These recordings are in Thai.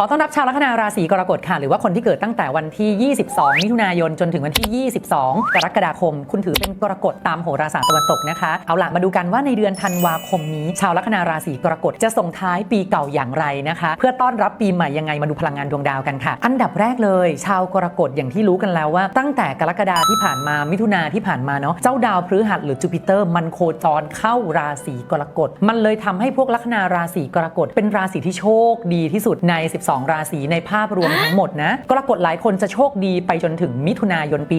ขอต้อนรับชาวลัคนาราศีกรกฎค่ะ หรือว่าคนที่เกิดตั้งแต่วันที่ 22 มิถุนายน จนถึงวันที่ 22 กรกฎาคม คุณถือเป็นกรกฎตามโหราศาสตร์ตะวันตกนะคะ เอาล่ะมาดูกันว่าในเดือนธันวาคมนี้ ชาวลัคนาราศีกรกฎจะส่งท้ายปีเก่าอย่างไรนะคะ เพื่อต้อนรับปีใหม่ยังไงมาดูพลังงานดวงดาวกันค่ะ อันดับแรกเลย ชาวกรกฎอย่างที่รู้กันแล้วว่า ตั้งแต่กรกฎาที่ผ่านมามิถุนาที่ผ่านมาเนาะเจ้าดาวพฤหัสหรือจูปิเตอร์มันโคจรเข้าราศีกรกฎมันเลยทำให้พวกลัคนาราศีกรกฎเป็นราศีที่โชคดีที่สุดใน 12ราศีในภาพรวมทั้งหมดนะกรกฎหลายคนจะโชคดีไปจนถึงมิถุนายนปี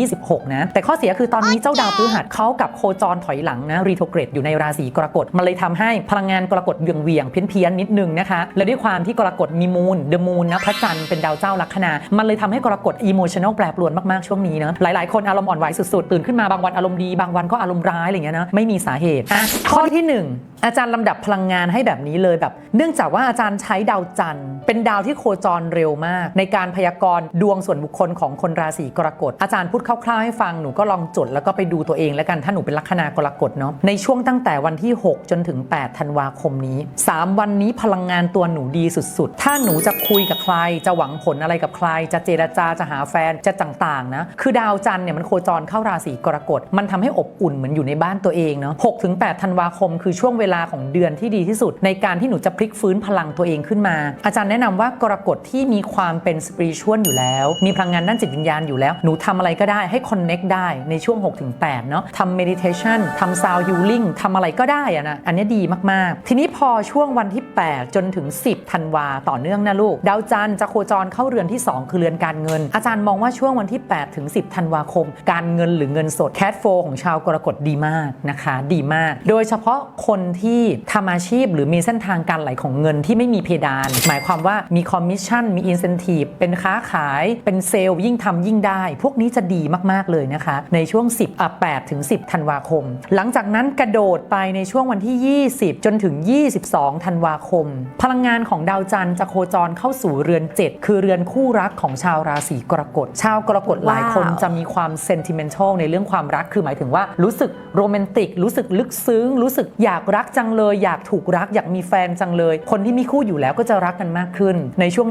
2026 นะ แต่ข้อเสียคือตอนนี้เจ้าดาวพฤหัสเขากับโคจรถอยหลังนะรีโทเกรดอยู่ในราศีกรกฎมันเลยทำให้พลังงานกรกฎเวียงเวียงๆเพี้ยนเพียนๆนิดนึงนะคะและด้วยความที่กรกฎมีมูลเดอะมูนนะพระจันทร์เป็นดาวเจ้าลัคนา มันเลยทำให้กรกฎอิโมชัน a ลแปรปรวนมากๆช่วงนี้เนะหลายๆ คนอารมณ์อ่อนไหวสุดๆตื่นขึ้นมาบางวันอารมณ์ดีบางวันก็อารมณ์ร้ายอะไรอย่างเงี้ยนะไม่มีสาเหตุอะข้อที่หนึ่งอาจารย์ลำดับพลังงานให้แบบนี้เลยแบบ เนื่องจากว่าอาจารย์ใช้ดาวจันทร์เป็นดาวที่โคจรเร็วมาก ในการพยากรณ์ดวงส่วนบุคคลของคนราศีกรกฎอาจารย์พูดคร่าวๆให้ฟังหนูก็ลองจดแล้วก็ไปดูตัวเองแล้วกันถ้าหนูเป็นลัคนากรกฎเนาะในช่วงตั้งแต่วันที่ 6 จนถึง 8 ธันวาคมนี้ 3 วันนี้พลังงานตัวหนูดีสุดๆ ถ้าหนูจะคุยกับใคร จะหวังผลอะไรกับใคร จะเจรจาจะหาแฟนจะต่างๆนะคือดาวจันทร์เนี่ยมันโคจรเข้าราศีกรกฎมันทำให้อบอุ่นเหมือนอยู่ในบ้านตัวเองเนาะ6ถึง8ธันวาคม คือช่วงเวลาของเดือนที่ดีที่สุด ในการที่หนูจะพลิกฟื้นพลังตัวเองขึ้นมา อาจารย์แนะนำว่ากรกฎที่มีความเป็นสปิริชวลอยู่แล้ว มีพลังงานด้านจิตวิญญาณอยู่แล้ว หนูทำอะไรก็ได้ให้คอนเน็กได้ในช่วง 6-8 เนาะทำเมดิเทชันทำซาวยูริงทำอะไรก็ได้อะนะอันนี้ดีมาก ๆ ทีนี้พอช่วงวันที่ 8 จนถึง 10ธันวาต่อเนื่องนะลูก ดาวจันทร์จะโคจรเข้าเรือนที่ 2 คือเรือนการเงิน อาจารย์มองว่าช่วงวันที่ 8 ถึง 10ธันวาคม การเงินหรือเงินสดแคดโฟของชาวกรกฎดีมากนะคะ ดีมาก โดยเฉพาะคนที่ทำอาชีพหรือมีเส้นทางการไหลของเงินที่ไม่มีเพดาน หมายความว่ามีคอมมิชชั่น มีอินเซนティブเป็นค้าขาย เป็นเซลล์ยิ่งทำยิ่งได้ พวกนี้จะดีมาก ๆ เลยนะคะ ในช่วง 10อ่ะ8ถึง 10 ธันวาคม หลังจากนั้นกระโดดไปในช่วงวันที่ 20 จนถึง 22 ธันวาคม พลังงานของดาวจันทร์จะโคจรเข้าสู่เรือน 7 คือเรือนคู่รักของชาวราศีกรกฎ ชาวกรกฎหลายคน ว้าว จะมีความเซนติเมนทัลในเรื่องความรัก คือหมายถึงว่ารู้สึกโรแมนติก รู้สึกลึกซึ้ง รู้สึกอยากรักจังเลย อยากถูกรัก อยากมีแฟนจังเลย คนที่มีคู่อยู่แล้วก็จะรักกันมาก ขึ้นในช่วง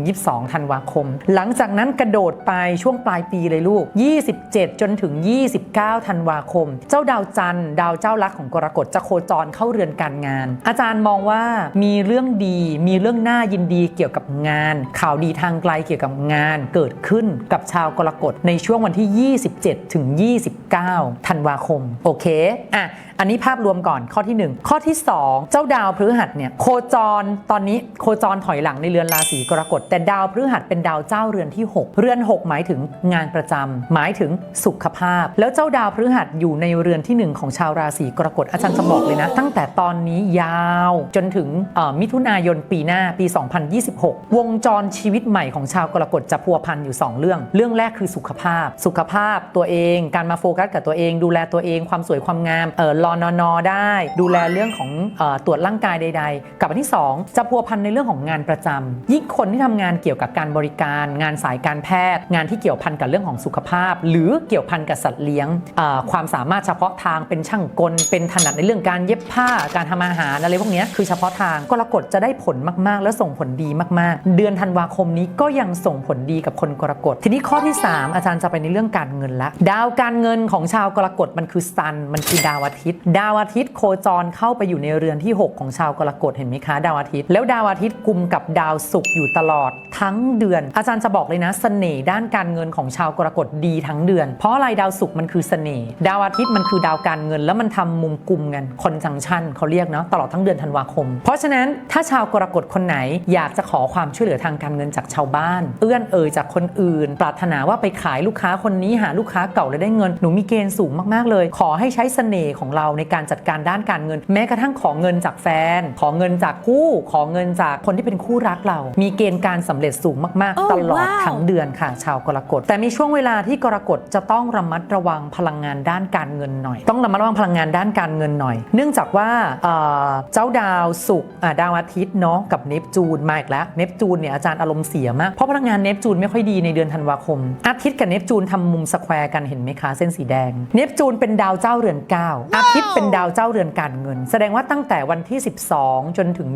20-22 ธันวาคม หลังจากนั้นกระโดดไปช่วงปลายปีเลยลูก 27 จนถึง 29 ธันวาคม เจ้าดาวจันทร์ดาวเจ้ารักของกรกฎจะโคจรเข้าเรือนการงาน อาจารย์มองว่ามีเรื่องดีมีเรื่องน่ายินดีเกี่ยวกับงาน ข่าวดีทางไกลเกี่ยวกับงานเกิดขึ้นกับชาวกรกฎในช่วงวันที่ 27 ถึง 29 ธันวาคม โอเคอะอันนี้ภาพรวมก่อนข้อที่ 1 ข้อที่ 2 เจ้าดาวพฤหัสเนี่ยโคจรตอนนี้โคจรถอยหลังในเรือนราศีกรกฎแต่ดาวพฤหัสเป็นดาวเจ้าเรือนที่ 6 เรือน 6 หมายถึงงานประจำหมายถึงสุขภาพ แล้วเจ้าดาวพฤหัสอยู่ในเรือนทีหนึ่1 ของชาวราศีกรกฎอาจารย์จะบอกเลยนะ ตั้งแต่ตอนนี้ยาวจนถึงมิถุนายนปีหน้าปี 2026 วงจรชีวิตใหม่ของชาวกรกฎจะพัวพันอยู่ 2 เรื่อง เรื่องแรกคือสุขภาพ สุขภาพตัวเอง การมาโฟกัสกับตัวเอง ดูแลตัวเองความสวยความงามเออรอนอนอได้ ดูแลเรื่องของออตรวจร่างกายใด ๆ กับอันที่ 2 จะพัวพันในเรื่องของงานประจำยิ่งคนที่ทำงานเกี่ยวกับการบริการ งานสายการแพทย์ งานที่เกี่ยวพันกับเรื่องของสุขภาพ หรือเกี่ยวพันกับสัตว์เลี้ยง ความสามารถเฉพาะทางเป็นช่างกล เป็นถนัดในเรื่องการเย็บผ้าการทำอาหารอะไรพวกนี้คือเฉพาะทางกรกฎจะได้ผลมากๆ และส่งผลดีมากๆ เดือนธันวาคมนี้ก็ยังส่งผลดีกับคนกรกฎทีนี้ข้อที่ 3 อาจารย์จะไปในเรื่องการเงินละดาวการเงินของชาวกรกฎมันคือซันมันคือดาวอาทิตย์ ดาวอาทิตย์โคจรเข้าไปอยู่ในเรือนที่ 6 ของชาวกรกฎเห็นไหมคะ ดาวอาทิตย์แล้วดาวอาทิตย์กุมกับดาวศุกร์อยู่ตลอดทั้งเดือน อาจารย์จะบอกเลยนะเสน่ห์ด้านการเงินของชาวกรกฎดีทั้งเดือน เพราะอะไรดาวศุกร์มันคือเสน่ห์ดาวอาทิตย์มันคือดาวการเงิน แล้วมันทำมุมกุมกันคอนจังชันเขาเรียกเนาะตลอดทั้งเดือนธันวาคม เพราะฉะนั้นถ้าชาวกรกฎคนไหนอยากจะขอความช่วยเหลือทางการเงินจากชาวบ้าน เอื้อนเอ่ยจากคนอื่น ปรารถนาว่าไปขายลูกค้าคนนี้หาลูกค้าเก่าแล้วได้เงินหนูมีเกณฑ์สูงมากๆเลย ขอให้ใช้เสน่ห์ของเราในการจัดการด้านการเงิน แม้กระทั่งขอเงินจากแฟน ขอเงินจากคู่ ขอเงินจากคนที่เป็นคู่รักเรา มีเกณฑ์การสำเร็จสูงมากโอ้ๆตลอดว้าวทั้งเดือนค่ะ ชาวกรกฎ แต่มีช่วงเวลาที่กรกฎจะต้องระมัดระวังพลังงานด้านการเงินหน่อย ต้องระมัดระวังพลังงานด้านการเงินหน่อย เนื่องจากว่าเอ่อเจ้าดาวศุกร์อะดาวอาทิตย์เนาะกับเนปจูนมาอีกแล้วเนปจูนเนี่ยอาจารย์อารมณ์เสียมากเพราะพลังงานเนปจูนไม่ค่อยดีในเดือนธันวาคม อาทิตย์กับเนปจูนทำมุมสแควร์กันเห็นไหมคะเส้นสีแดง เนปจูนเป็นดาวเจ้าเรือนเก้าอาทิตย์เป็นดาวเจ้าเรือนการเงิน แสดงว่าตั้งแต่วันที่ 12 จนถึง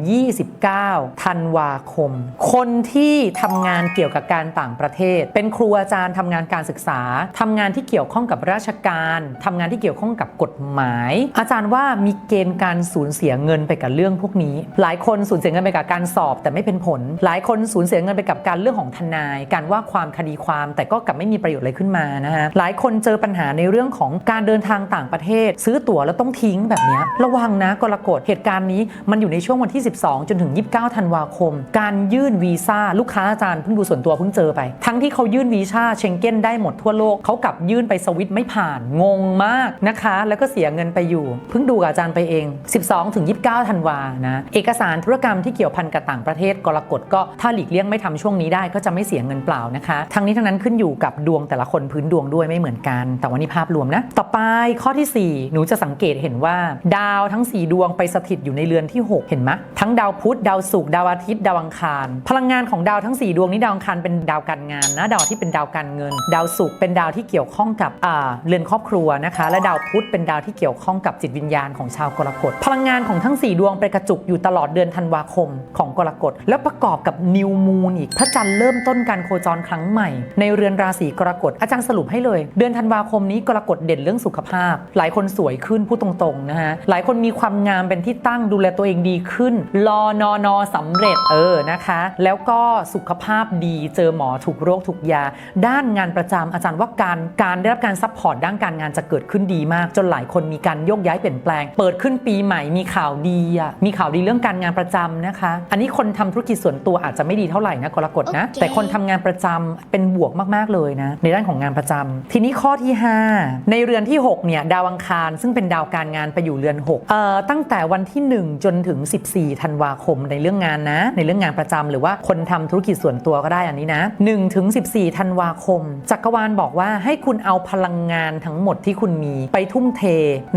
29ธันววาคม คนที่ทำงานเกี่ยวกับการต่างประเทศ เป็นครูอาจารย์ทำงานการศึกษาทำงานที่เกี่ยวข้องกับราชการทำงานที่เกี่ยวข้องกับกฎหมาย อาจารย์ว่ามีเกณฑ์การสูญเสียเงินไปกับเรื่องพวกนี้ หลายคนสูญเสียเงินไปกับการสอบแต่ไม่เป็นผล หลายคนสูญเสียเงินไปกับการเรื่องของทนาย การว่าความคดีความแต่ก็กลับไม่มีประโยชน์อะไรขึ้นมานะฮะหลายคนเจอปัญหาในเรื่องของการเดินทางต่างประเทศ ซื้อตั๋วแล้วต้องทิ้งแบบนี้ระวังนะกรกฎเหตุการณ์นี้มันอยู่ในช่วงวันที่ 12 จนถึง 29 ธันวาคมการยื่นวีซ่าลูกค้าอาจารย์เพิ่งดูส่วนตัวเพิ่งเจอไป ทั้งที่เขายื่นวีซ่าเชงเก้นได้หมดทั่วโลกเขากลับยื่นไปสวิตไม่ผ่านงงมากนะคะ แล้วก็เสียเงินไปอยู่ เพิ่งดูกับอาจารย์ไปเอง 12ถึง29ธันวานะเอกสารธุรกรรมที่เกี่ยวพันกับต่างประเทศกรกฎก็ถ้าหลีกเลี่ยงไม่ทำช่วงนี้ได้ก็จะไม่เสียเงินเปล่านะคะทั้งนี้ทั้งนั้นขึ้นอยู่กับดวงแต่ละคนพื้นดวงด้วยไม่เหมือนกัน แต่วันนี้ภาพรวมนะต่อไปข้อทีสี่4 หนูจะสังเกตเห็นว่า ดาวทั้ง 4 ดวงไปสถิตอยู่ในเรือนที่ 6 เห็นไหมทั้งดาวพุธดาวศุกร์ดาวอาทิตย์ดาวอังคาร พลังงานของดาวทั้ง 4 ดวงนี้ดาวอังคารเป็นดาวการงานนะดาวที่เป็นดาวการเงิน ดาวศุกร์เป็นดาวที่เกี่ยวข้องกับอ่าเรือนครอบครัวนะคะ และดาวพุธเป็นดาวที่เกี่ยวข้องกับจิตวิญญาณของชาวกรกฎพลังงานของทั้ง 4 ดวงไปกระจุกอยู่ตลอดเดือนธันวาคมของกรกฎแล้วประกอบกับนิวมูนอีกพระจันทร์เริ่มต้นการโคจรครั้งใหม่ ในเรือนราศีกรกฎอาจารย์สรุปให้เลย เดือนธันวาคมนี้กรกฎเด่นเรื่องสุขภาพ หลายคนสวยขึ้นพูดตรงๆนะฮะหลายคนมีความงามเป็นที่ตั้งดูแลตัวเองดีขึ้นรอนอนอสำเร็จเออนะคะ แล้วก็สุขภาพดีเจอหมอถูกโรคถูกยา ด้านงานประจำอาจารย์ว่าการการได้รับการซัพพอร์ตด้านการงานจะเกิดขึ้นดีมาก จนหลายคนมีการโยกย้ายเปลี่ยนแปลง เปิดขึ้นปีใหม่มีข่าวดีอะมีข่าวดีเรื่องการงานประจำนะคะ อันนี้คนทำธุรกิจส่วนตัวอาจจะไม่ดีเท่าไหร่นะกรกฎนะโอเคแต่คนทำงานประจำเป็นบวกมากๆเลยนะในด้านของงานประจำทีนี้ข้อที่ 5 ในเรือนที่ 6เนี่ยดาวอังคารซึ่งเป็นดาวการงานไปอยู่เรือน6เอ่อตั้งแต่วันที่ 1 จนถึง 14ธันวาคมในเรื่องงานนะในเรื่องงานประจำหรือว่าคนทำธุรกิจส่วนตัวก็ได้อันนี้นะ1ถึง14ธันวาคม จักรวาลบอกว่าให้คุณเอาพลังงานทั้งหมดที่คุณมีไปทุ่มเท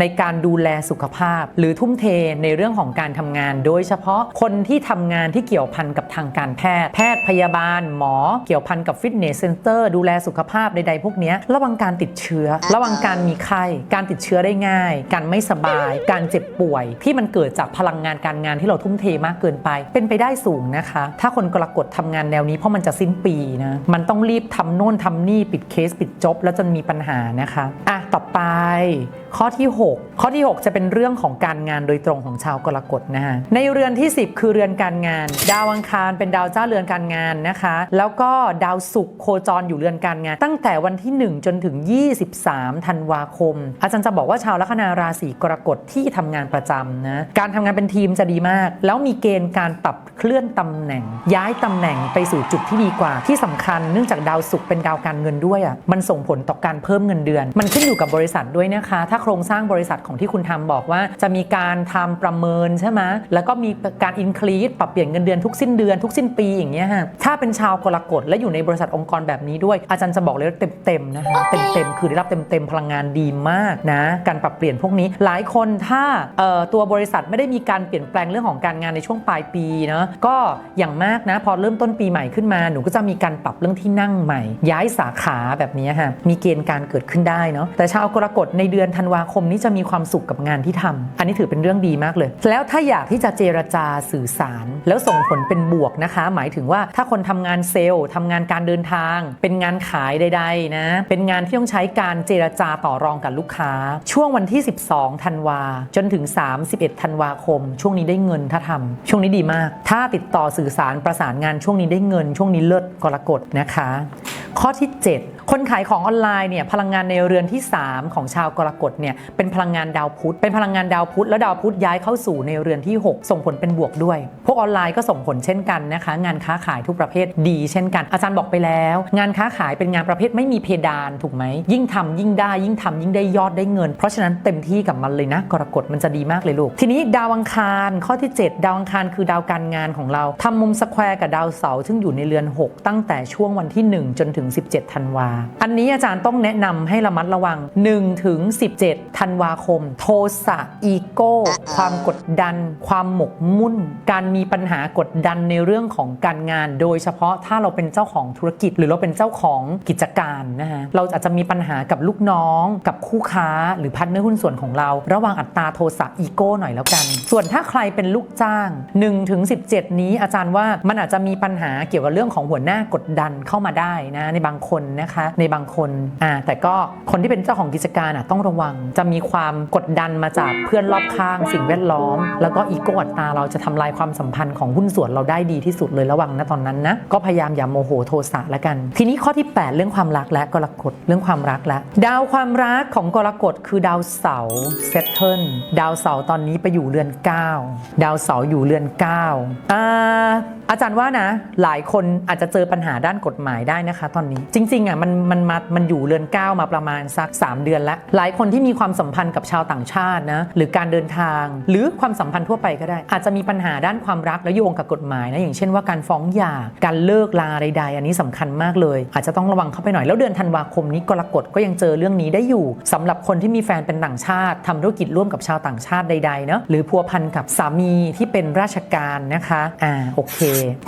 ในการดูแลสุขภาพ หรือทุ่มเทในเรื่องของการทำงาน โดยเฉพาะคนที่ทำงานที่เกี่ยวพันกับทางการแพทย์ แพทย์พยาบาล หมอ เกี่ยวพันกับฟิตเนสเซ็นเตอร์ดูแลสุขภาพใดๆพวกนี้ระวังการติดเชื้อ ระวังการมีไข้ การติดเชื้อได้ง่าย การไม่สบาย การเจ็บป่วย ที่มันเกิดจากพลังงานการงานที่เราทุ่มเทมากเกินไป เป็นไปได้สูงนะคะ ถ้าคนกรกฎทำงานแนวนี้เพราะมันจะสิ้นปีนะ มันต้องรีบทำโน่นทำนี่ปิดเคสปิดจบแล้วจะมีปัญหานะคะ อะ ต่อไป ข้อที่ 6 ข้อที่ 6 จะเป็นเรื่องของการงานโดยตรงของชาวกรกฎนะฮะในเรือนที่ 10 คือเรือนการงาน ดาวอังคารเป็นดาวเจ้าเรือนการงานนะคะ แล้วก็ดาวศุกร์โคจรอยู่เรือนการงาน ตั้งแต่วันที่ 1 จนถึง 23ธันวาคม อาจารย์จะบอกว่าชาวลัคนาราศีกรกฎที่ทำงานประจำนะการทำงานเป็นทีมจะดีมาก แล้วมีเกณฑ์การปรับเคลื่อนตำแหน่ง ย้ายตำแหน่งไปสู่จุดที่ดีกว่า ที่สำคัญเนื่องจากดาวศุกร์เป็นดาวการเงินด้วยอะมันส่งผลต่อการเพิ่มเงินเดือน มันขึ้นอยู่กับบริษัทด้วยนะคะ ถ้าโครงสร้างบริษัทของที่คุณทำบอกว่า จะมีการทำประเมินใช่ไหมแล้วก็มีการอินคลีสปรับเปลี่ยนเงินเดือนทุกสิ้นเดือนทุกสิ้นปีอย่างเงี้ยฮะถ้าเป็นชาวกรกฎและอยู่ในบริษัทองค์กรแบบนี้ด้วย อาจารย์จะบอกเลยเต็มๆนะคะเต็มๆคือได้รับเต็มๆพลังงานดีมากนะการปรับเปลี่ยนพวกนี้ หลายคนถ้าตัวบริษัทไม่ได้มีการเปลี่ยนแปลงเรื่องของการงานในช่วงปลายปีเนาะก็อย่างมากนะพอเริ่มต้นปีใหม่ขึ้นมาหนูก็จะมีการปรับเรื่องที่นั่งใหม่ ย้ายสาขาแบบนี้ฮะมีเกณฑ์การเกิดขึ้นได้เนาะแต่ชาวกรกฎในเดือนธันวาวาคมนี้จะมีความสุขกับงานที่ทำอันนี้ถือเป็นเรื่องดีมากเลย แล้วถ้าอยากที่จะเจรจาสื่อสาร แล้วส่งผลเป็นบวกนะคะ หมายถึงว่าถ้าคนทำงานเซลล์ทำงานการเดินทาง เป็นงานขายใดๆนะเป็นงานที่ต้องใช้การเจรจาต่อรองกับลูกค้า ช่วงวันที่ 12ธันวาจนถึง 31ธันวาคม ช่วงนี้ได้เงินถ้าทำช่วงนี้ดีมาก ถ้าติดต่อสื่อสารประสานงานช่วงนี้ได้เงิน ช่วงนี้เลิศกรกฎนะคะ ข้อที่ 7คนขายของออนไลน์เนี่ยพลังงานในเรือนที่ 3 ของชาวกรกฎเนี่ยเป็นพลังงานดาวพุธเป็นพลังงานดาวพุธแล้วดาวพุธย้ายเข้าสู่ในเรือนที่ 6 ส่งผลเป็นบวกด้วย พวกออนไลน์ก็ส่งผลเช่นกันนะคะ งานค้าขายทุกประเภทดีเช่นกัน อาจารย์บอกไปแล้ว งานค้าขายเป็นงานประเภทไม่มีเพดานถูกไหมยิ่งทำยิ่งได้ยิ่งทำยิ่งได้ยอดได้เงิน เพราะฉะนั้นเต็มที่กับมันเลยนะกรกฎมันจะดีมากเลยลูก ทีนี้ดาวอังคารข้อที่ 7 ดาวอังคารคือดาวการงานของเราทำมุมสแควร์กับดาวเสาร์ซึ่งอยู่ในเรือน 6 ตั้งแต่ช่วงวันที่ 1 จนถึงง17ธันวาอันนี้อาจารย์ต้องแนะนำให้ระมัดระวัง 1 ถึง 17 ธันวาคม โทสะอีโก้ ความกดดัน ความหมกมุ่น การมีปัญหากดดันในเรื่องของการงาน โดยเฉพาะถ้าเราเป็นเจ้าของธุรกิจ หรือเราเป็นเจ้าของกิจการนะฮะเราอาจจะมีปัญหากับลูกน้อง กับคู่ค้า หรือพันเนอร์หุ้นส่วนของเรา ระวังอัตราโทสะอีโก้หน่อยแล้วกัน ส่วนถ้าใครเป็นลูกจ้าง1ถึง17 นี้อาจารย์ว่ามันอาจจะมีปัญหาเกี่ยวกับเรื่องของหัวหน้ากดดันเข้ามาได้นะในบางคนนะคะในบางคนอ่าแต่ก็คนที่เป็นเจ้าของกิจการอะต้องระวัง จะมีความกดดันมาจากเพื่อนรอบข้าง สิ่งแวดล้อม แล้วก็อีโก้อัตราเราจะทำลายความสัมพันธ์ของหุ้นส่วนเราได้ดีที่สุดเลยระวังนะตอนนั้นนะก็พยายามอย่าโมโหโทสะละกัน ทีนี้ข้อที่ 8 เรื่องความรักและกรกฎเรื่องความรักและดาวความรักของกรกฎคือดาวเสาร์เซตเทิลดาวเสาร์ตอนนี้ไปอยู่เรือน 9 ดาวเสาร์อยู่เรือน9อ่าอาจารย์ว่านะ หลายคนอาจจะเจอปัญหาด้านกฎหมายได้นะคะ ตอนนี้จริงๆอะมันมันมามันอยู่เรือน9มาประมาณสัก 3 เดือนแล้ว หลายคนที่มีความสัมพันธ์กับชาวต่างชาตินะหรือการเดินทาง หรือความสัมพันธ์ทั่วไปก็ได้ อาจจะมีปัญหาด้านความรักและโยงกับกฎหมายนะอย่างเช่นว่าการฟ้องหย่าการเลิกลาใดๆ อันนี้สำคัญมากเลย อาจจะต้องระวังเข้าไปหน่อยแล้วเดือนธันวาคมนี้กรกฎก็ยังเจอเรื่องนี้ได้อยู่สำหรับคนที่มีแฟนเป็นต่างชาติทำธุรกิจร่วมกับชาวต่างชาติใดๆเนาะหรือพัวพันกับสามีที่เป็นราชการนะคะอ่าโอเค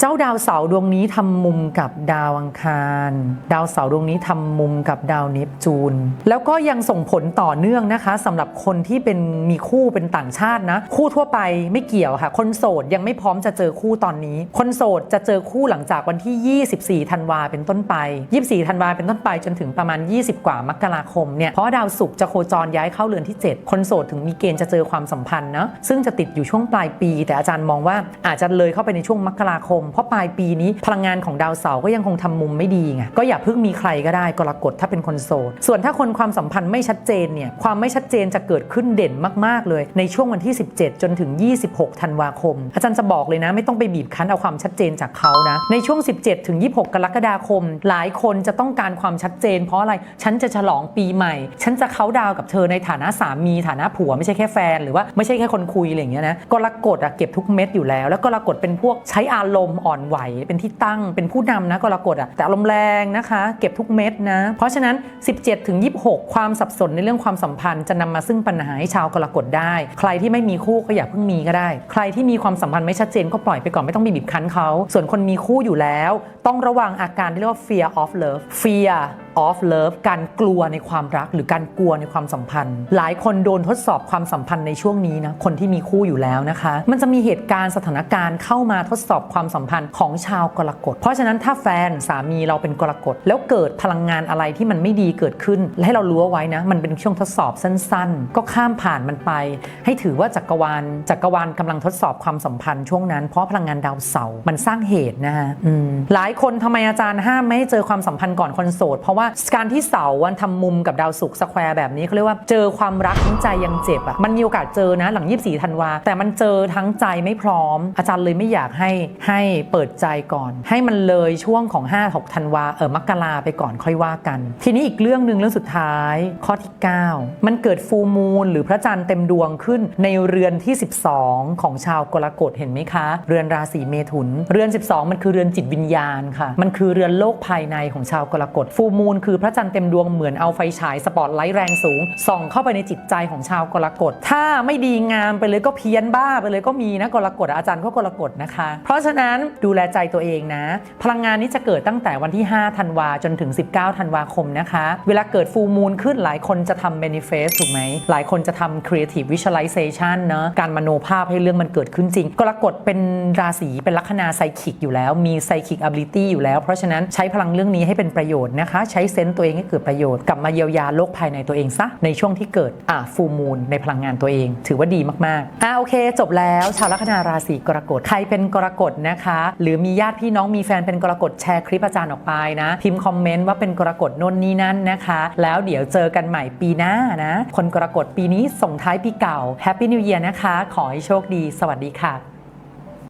เจ้าดาวเสาร์ดวงนี้ทำมุมกับดาวอังคาร ดาวเสาร์ดวงนี้ทำมุมกับดาวเนปจูน แล้วก็ยังส่งผลต่อเนื่องนะคะสำหรับคนที่เป็นมีคู่เป็นต่างชาตินะ คู่ทั่วไปไม่เกี่ยวค่ะ คนโสดยังไม่พร้อมจะเจอคู่ตอนนี้ คนโสดจะเจอคู่หลังจากวันที่ 24 ธันวาเป็นต้นไป 24 ธันวาเป็นต้นไปจนถึงประมาณ 20 กว่ามกราคมเนี่ยเพราะดาวศุกร์จะโคจรย้ายเข้าเรือนที่ 7 คนโสดถึงมีเกณฑ์จะเจอความสัมพันธ์นะซึ่งจะติดอยู่ช่วงปลายปี แต่อาจารย์มองว่าอาจจะเลยเข้าไปในช่วงมกราคม เพราะปลายปีนี้พลังงานของดาวเสาร์ก็ยังคงทำมุมไม่ดีไงก็อย่าเพิ่งมีใครก็ได้กรกฎถ้าเป็นคนโสด ส่วนถ้าคนความสัมพันธ์ไม่ชัดเจนเนี่ยความไม่ชัดเจนจะเกิดขึ้นเด่นมาก ๆ เลย ในช่วงวันที่ 17 จนถึง 26 ธันวาคม อาจารย์จะบอกเลยนะ ไม่ต้องไปบีบคั้นเอาความชัดเจนจากเขานะ ในช่วง 17 ถึง 26 กรกฎาคม หลายคนจะต้องการความชัดเจน เพราะอะไรฉันจะฉลองปีใหม่ ฉันจะเขาดาวกับเธอในฐานะสามีฐานะผัวไม่ใช่แค่แฟน หรือว่าไม่ใช่แค่คนคุยอะไรอย่างเงี้ยนะกรกฎอะเก็บทุกเม็ดอยู่แล้ว แล้วกรกฎเป็นพวกใช้อารมณ์อ่อนไหว เป็นที่ตั้งเป็นผู้นำนะกรกฎอะแต่อารมณ์แรงนะคะ เก็บทุกเม็ดนะ เพราะฉะนั้น 17ถึง26 ความสับสนในเรื่องความสัมพันธ์จะนำมาซึ่งปัญหาให้ชาวกรกฎได้ ใครที่ไม่มีคู่ก็อย่าเพิ่งมีก็ได้ ใครที่มีความสัมพันธ์ไม่ชัดเจนก็ปล่อยไปก่อนไม่ต้องบีบคั้นเขาส่วนคนมีคู่อยู่แล้ว ต้องระวังอาการที่เรียกว่า fear of love fear of love การกลัวในความรักหรือการกลัวในความสัมพันธ์ หลายคนโดนทดสอบความสัมพันธ์ในช่วงนี้นะ คนที่มีคู่อยู่แล้วนะคะ มันจะมีเหตุการณ์สถานการณ์เข้ามาทดสอบความสัมพันธ์ของชาวกรกฎ เพราะฉะนั้นถ้าแฟนสามีเราเป็นกรกฎแล้วเกิดพลังงานอะไรที่มันไม่ดีเกิดขึ้น และให้เรารู้เอาไว้นะ มันเป็นช่วงทดสอบสั้น ๆ ก็ข้ามผ่านมันไป ให้ถือว่าจักรวาลจักรวาลกำลังทดสอบความสัมพันธ์ช่วงนั้นเพราะพลังงานดาวเสาร์มันสร้างเหตุนะฮะหลายคนทำไมอาจารย์ห้ามไม่ให้เจอความสัมพันธ์ก่อนคนโสด เพราะว่าการที่เสาร์วันทำมุมกับดาวศุกร์สแควร์แบบนี้เขาเรียกว่าเจอความรักทั้งใจยังเจ็บอะ่ะมันมีโอกาสเจอนะหลัง 24ธันวาแต่มันเจอทั้งใจไม่พร้อม อาจารย์เลยไม่อยากให้ให้เปิดใจก่อน ให้มันเลยช่วงของ 5 6ธันวาเออมกราไปก่อนค่อยว่ากัน ทีนี้อีกเรื่องหนึ่งเรื่องสุดท้ายข้อที่ 9 มันเกิดฟูมูลหรือพระจันทร์เต็มดวงขึ้นในเรือนที่ 12 ของชาวกรกฎเห็นไหมคะ เรือนราศีเมถุน เรือน 12 มันคือเรือนจิตวิญญาณค่ะ มันคือเรือนโลกภายในของชาวกรกฎฟูมูลคือพระจันทร์เต็มดวงเหมือนเอาไฟฉายสปอตไลท์แรงสูงส่องเข้าไปในจิตใจของชาวกรกฎถ้าไม่ดีงามไปเลยก็เพี้ยนบ้าไปเลยก็มีนะกรกฎอาจารย์ก็กรกฎนะคะ เพราะฉะนั้นดูแลใจตัวเองนะ พลังงานนี้จะเกิดตั้งแต่วันที่ 5 ธันวาจนถึง19 ธันวาคมนะคะ เวลาเกิดฟูมูลขึ้นหลายคนจะทำ manifest ถูกไหม หลายคนจะทำ creative visualization เนอะการมโนภาพให้เรื่องมันเกิดขึ้นจริง กรกฎเป็นราศีเป็นลัคนาไซคิกอยู่แล้ว มีไซคิก ability อยู่แล้ว เพราะฉะนั้นใช้พลังเรื่องนี้ให้เป็นประโยชน์นะคะ ใช้เซนต์ตัวเองให้เกิดประโยชน์ กลับมาเยียวยาโลกภายในตัวเองซะ ในช่วงที่เกิดอ่าฟูมูลในพลังงานตัวเอง ถือว่าดีมากๆอ่าโอเค จบแล้วชาวลัคนาราศีกรกฎ ใครเป็นกรกฎนะคะ หรือมีญาติพี่น้องมีแฟนเป็นกรกฎแชร์คลิปอาจารย์ออกไปนะ พิมพ์คอมเมนต์ว่าเป็นกรกฎน่นนี่นั่นนะคะ แล้วเดี๋ยวเจอกันใหม่ปีหน้านะ คนกรกฎปีนี้ส่งท้ายปีเก่าแฮปปี้นิวเยียร์นะคะ ขอให้โชคดี สวัสดีค่ะ